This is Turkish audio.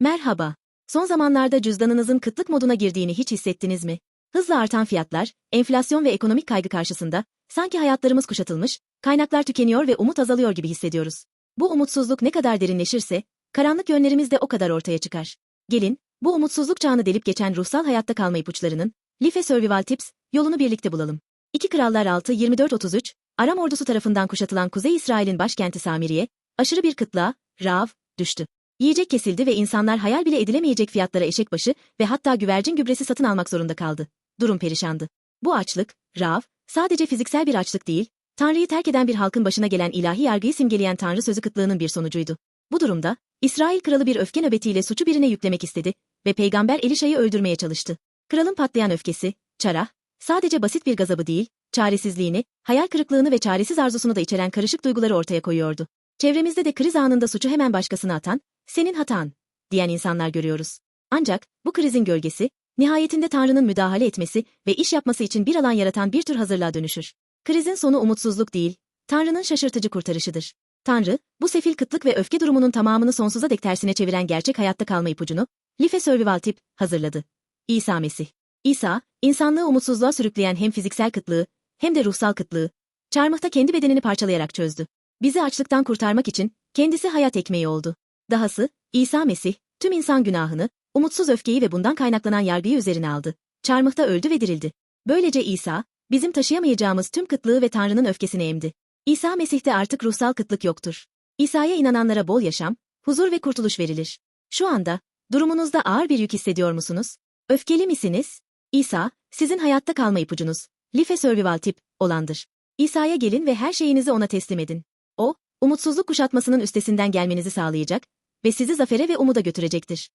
Merhaba. Son zamanlarda cüzdanınızın kıtlık moduna girdiğini hiç hissettiniz mi? Hızla artan fiyatlar, enflasyon ve ekonomik kaygı karşısında sanki hayatlarımız kuşatılmış, kaynaklar tükeniyor ve umut azalıyor gibi hissediyoruz. Bu umutsuzluk ne kadar derinleşirse, karanlık yönlerimiz de o kadar ortaya çıkar. Gelin, bu umutsuzluk çağını delip geçen ruhsal hayatta kalma ipuçlarının, Life Survival Tips, yolunu birlikte bulalım. 2 Krallar 6 24-33, Aram ordusu tarafından kuşatılan Kuzey İsrail'in başkenti Samiriye, aşırı bir kıtlığa, Rav, düştü. Yiyecek kesildi ve insanlar hayal bile edilemeyecek fiyatlara eşek başı ve hatta güvercin gübresi satın almak zorunda kaldı. Durum perişandı. Bu açlık, Rav, sadece fiziksel bir açlık değil, Tanrı'yı terk eden bir halkın başına gelen ilahi yargıyı simgeleyen Tanrı sözü kıtlığının bir sonucuydu. Bu durumda, İsrail kralı bir öfke nöbetiyle suçu birine yüklemek istedi ve peygamber Elişa'yı öldürmeye çalıştı. Kralın patlayan öfkesi, çarah, sadece basit bir gazabı değil, çaresizliğini, hayal kırıklığını ve çaresiz arzusunu da içeren karışık duyguları ortaya koyuyordu. Çevremizde de kriz anında suçu hemen başkasına atan, senin hatan, diyen insanlar görüyoruz. Ancak, bu krizin gölgesi, nihayetinde Tanrı'nın müdahale etmesi ve iş yapması için bir alan yaratan bir tür hazırlığa dönüşür. Krizin sonu umutsuzluk değil, Tanrı'nın şaşırtıcı kurtarışıdır. Tanrı, bu sefil kıtlık ve öfke durumunun tamamını sonsuza dek tersine çeviren gerçek hayatta kalma ipucunu, Life Survival Tip, hazırladı. İsa Mesih. İsa, insanlığı umutsuzluğa sürükleyen hem fiziksel kıtlığı, hem de ruhsal kıtlığı, çarmıhta kendi bedenini parçalayarak çözdü. Bizi açlıktan kurtarmak için, kendisi hayat ekmeği oldu. Dahası, İsa Mesih, tüm insan günahını, umutsuz öfkeyi ve bundan kaynaklanan yargıyı üzerine aldı. Çarmıhta öldü ve dirildi. Böylece İsa, bizim taşıyamayacağımız tüm kıtlığı ve Tanrı'nın öfkesini emdi. İsa Mesih'te artık ruhsal kıtlık yoktur. İsa'ya inananlara bol yaşam, huzur ve kurtuluş verilir. Şu anda, durumunuzda ağır bir yük hissediyor musunuz? Öfkeli misiniz? İsa, sizin hayatta kalma ipucunuz, Life Survival Tip, olandır. İsa'ya gelin ve her şeyinizi ona teslim edin. Umutsuzluk kuşatmasının üstesinden gelmenizi sağlayacak ve sizi zafere ve umuda götürecektir.